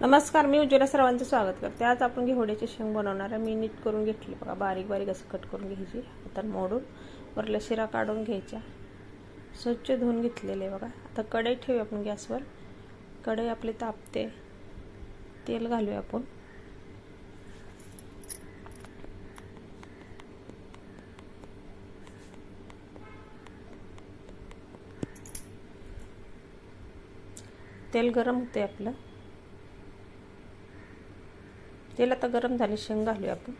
नमस्कार मी उज्ज्वला सर्वांचं स्वागत करते. आज आपण घेवड्याची शेंग बनवणार आहे. मी नीट करून घेतली. बघा बारीक बारीक असं कट करून घ्यायची. आता मोडून वरल्या शिरा काढून घ्यायच्या. स्वच्छ धुवून घेतलेले बघा. आता कढई ठेवूया आपण गॅसवर. कढई आपली तापते. तेल घालूया आपण. तेल गरम होते आपलं. तेल आता गरम झाले शेंग घालूया आपण.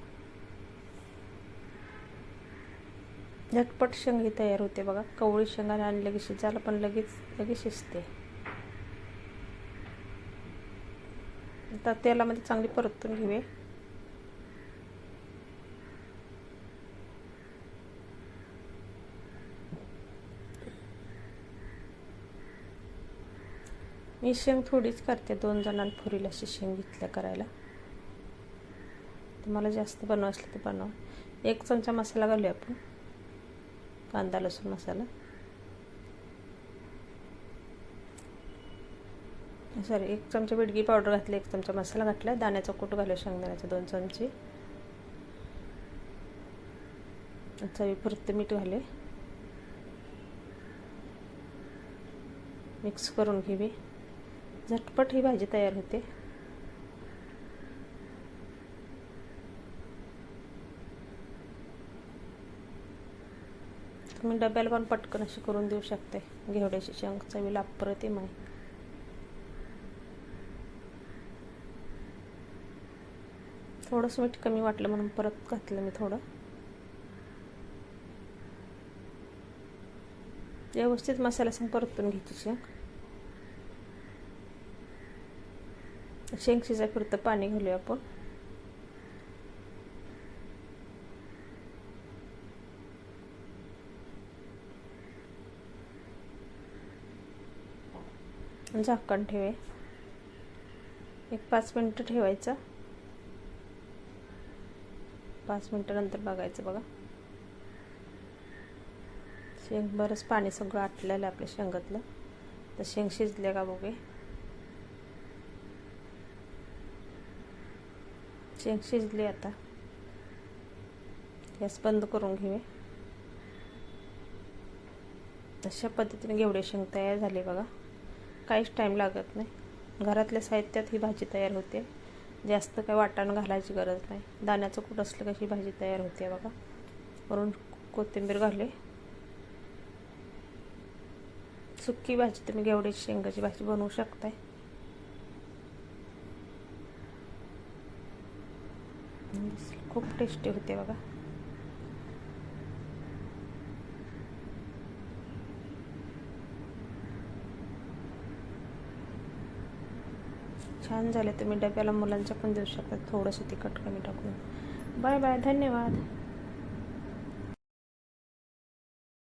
झटपट शेंग ही तयार होते बघा. कवळी शेंगाने आणि लगेच शिजायला पण लगेच लगेच शिजते. आता तेलामध्ये चांगली परतून घेऊया. मी शेंग थोडीच करते दोन जणांना फुरील अशी शेंग घेतल्या करायला. तुम्हाला जास्त बनवा असलं तर बनवा. एक चमचा मसाला घालूया आपण. कांदा लसूण मसाला. सॉरी एक चमचा बिडगी पावडर घातली एक चमचा मसाला घातला. दाण्याचा कूट घालूया शेंगदाण्याचे दोन चमचे. चवी परत मीठ घाले मिक्स करून घेवी झटपट ही भाजी तयार होते. तुम्ही डब्याला पण पटकन अशी करून देऊ शकते. घेवड्याची शेंग चवीला अप्रतिम आहे थोडंसं मीठ कमी वाटलं म्हणून परत घातलं मी थोडं. व्यवस्थित मसाल्यासंग परतून घ्यायची शेंग. शेंग फिरतं पाणी घालूया आपण. झाकण ठेवे. एक पाच मिनटं ठेवायचं. पाच मिनटानंतर बघायचं बघा. शेंग बरंच पाणी सगळं आटलेलं आहे आपल्या शेंगातलं. तर शेंग शिजले का बघे शेंग शिजली आता. गॅस बंद करून घेऊ तशा पद्धतीने घेवडे शेंग तयार झाले बघा. काहीच टाईम लागत नाही. घरातल्या साहित्यात ही भाजी तयार होते. जास्त काही वाटण घालायची गरज नाही. दाण्याचं कूट असलं कशी भाजी तयार होते बघा. वरून कोथिंबीर घाले सुकी भाजी तुम्ही घेवड्याची शेंगाची भाजी बनवू शकताय. खूप टेस्टी होते बघा. छान झाले. तुम्ही डब्याला मुलांच्या पण देऊ शकता. थोडंसं तिखट कमी टाकून. Bye bye. धन्यवाद.